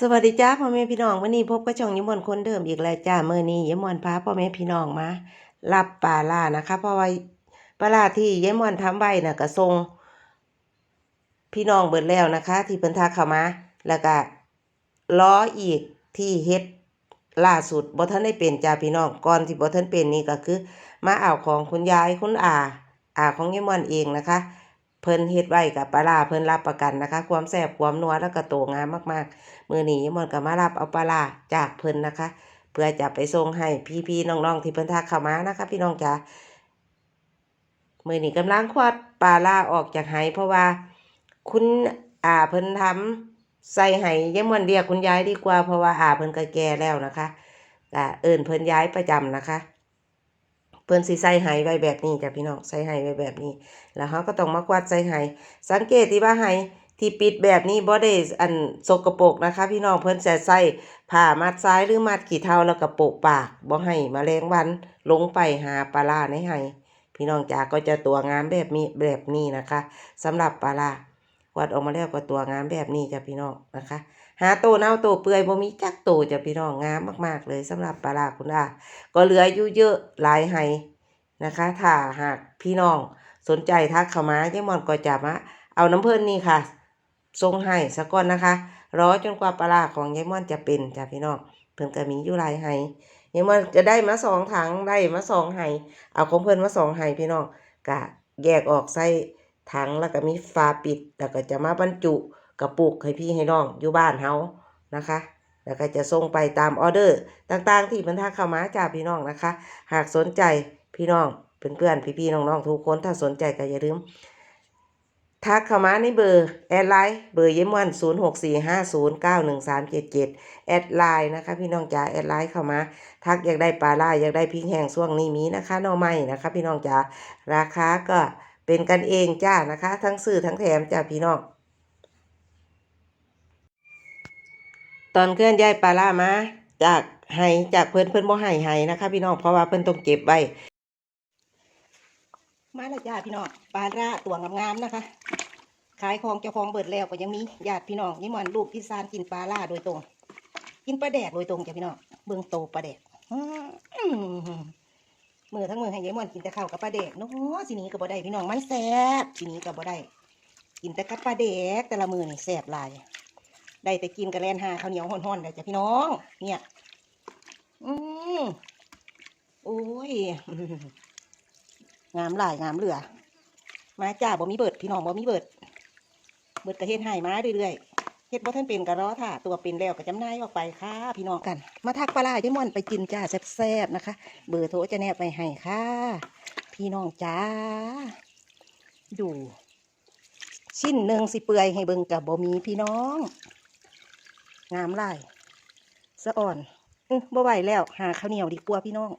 สวัสดีจ้าพ่อแม่พี่น้องวันนี้พบกับช่องยมมนคนเดิมอีกแล้วจ้าเมื่อนี้ยมมนพาพ่อแม่พี่น้องมารับปลาล่านะคะ เพราะว่าปลาล่าที่ยมมนทำไว้น่ะก็ส่งพี่น้องเบิดแล้วนะคะ ที่เพิ่นทักเข้ามา แล้วก็ล้ออีกที่เฮ็ดล่าสุดบ่ทันได้เป็นจ้าพี่น้องก่อนที่บ่ทันเป็นนี่ก็คือ มาเอาของคุณยายคุณอาอาของยมมนเองนะคะ เพิ่นเฮ็ดไว้กับปลาร้าเพิ่นรับประกันนะคะ ความแซ่บความนัวแล้วก็โตงามมากๆ มื้อนี้มันก็มารับเอาปลาร้าจากเพิ่นนะคะ เพื่อจะไปส่งให้พี่ๆน้องๆที่เพิ่นทักเข้ามานะคะ พี่น้องจ๋ามื้อนี้กำลังควัดปลาร้าออกจากไหเพราะว่าคุณอาเพิ่นทำใส่ไหยายม่วนเรียกคุณยายดีกว่าเพราะว่าอาเพิ่นก็แก่แล้วนะคะก็เอิ้นเพิ่นย้ายประจำนะคะ พิ่นสิใส่ไหไว้แบบนี้จ้ะพี่น้องใส่ไหไว้แบบนี้ แล้วเขาก็ต้องมากวาดใส่ไหสังเกตที่ว่าไหที่ปิดแบบนี้บ่ได้อันสกปรกนะคะ พี่น้องเพิ่นจะใส่ผ้ามัดซ้ายหรือมัดขี้เท้าแล้วก็โปะปากบ่ให้แมลงวันลงไปหาปลาร้าในไหพี่น้องจ๋าก็จะตัวงามแบบนี้แบบนี้นะคะสำหรับปลาร้ากวาดออกมาแล้วก็ตัวงามแบบนี้จ้ะพี่น้องนะคะหาโตเน่าโตเปื่อยบ่มีจักโตจ้ะพี่น้องงามมาก ๆ เลยสำหรับปลาร้าคุณอาก็เหลืออยู่เยอะหลายไห นะคะ ถ้าหากพี่น้องสนใจทักเข้ามาเยมอนก็จะมาเอาน้ำเพิ่นนี่ค่ะส่งให้สักก่อนนะคะ รอจนกว่าปลาของยายมอนจะเป็นจ้ะพี่น้องเพิ่นก็มีอยู่หลายไห้ยายมอนจะได้มาสองถังได้มาสองไห้เอาของเพิ่นมาสองไห้พี่น้องกะแยกออกใส่ถังแล้วก็มีฝาปิด แล้วก็จะมาบรรจุกระปุกให้พี่ให้น้องอยู่บ้านเฮานะคะ แล้วก็จะส่งไปตามออเดอร์ต่างๆ ที่เพิ่นทักเข้ามาจ้าพี่น้องนะคะ หากสนใจ พี่น้องเพื่อนๆพี่ๆน้องๆทุกคนถ้าสนใจก็อย่าลืมทักเข้ามาในเบอร์แอดไลน์เบอร์เยี่ยมวัน0 6 4 5 0 9 1 3 7 7แอดไลน์นะคะพี่น้องจ๋าแอดไลน์เข้ามา ทักอยากได้ปลาล่าอยากได้พริกแห้งช่วงนี้มีนะคะน่อไม้นะคะ พี่น้องจ๋าราคาก็เป็นกันเองจ้านะคะ ทั้งซื้อทั้งแถมจ้าพี่น้องตอนเคลื่อนย้ายปลาล่ามาจากไห้จากเพิ่อนเพิ่อนบ่ให้ไห้นะคะ พี่น้องเพราะว่าเพิ่อนต้องเก็บไว้ มาแล้วจ้าพี่น้องปลาร่าตัวงามๆนะคะ ขายของเจ้าของเบิดแล้วก็ยังมีญาติพี่น้องยี่มอนลูกพี่ซานกินปลาร่าโดยตรง กินปลาแดกโดยตรงจ้ะพี่น้องเบิ่งโตปลาแดกมือทั้งมือให้ยายมอนกินแต่ข้าวกับปลาแดกเนาะสินี้ก็บ่ได้พี่น้องมันแซ่บสินี้ก็บ่ได้กินแต่กับปลาแดกแต่ละมือนี่แซ่บลาย ได้แต่กินกระแลนหาข้าวเหนียวห่อนๆเลยจ้ะพี่น้อง เนี่ย อืมโอ้ย งามหลายงามเหลือ มาจ้าบ่มีเบิดพี่น้องบ่มีเบิด เบิดกระเฮ็ดให้มาเรื่อยๆเฮ็ดบ่ท่านเป็นกระรอท่าตัวเป็นแล้วก็จำหนายออกไปค่ะพี่น้องกัน มาทักปลาร้าเยายม่อนไปกินจ้าแซ่บๆนะคะ เบอร์โทรจะแนบไปให้ค่ะ พี่น้องจ้าดูชิ้นหนึ่งสิเปื่อยให้เบิ่งกับบ่มีพี่น้อง งามหลายสะอ่อนอบ่ไหวแล้ว หาข้าวเหนียวดีกว่าพี่น้อง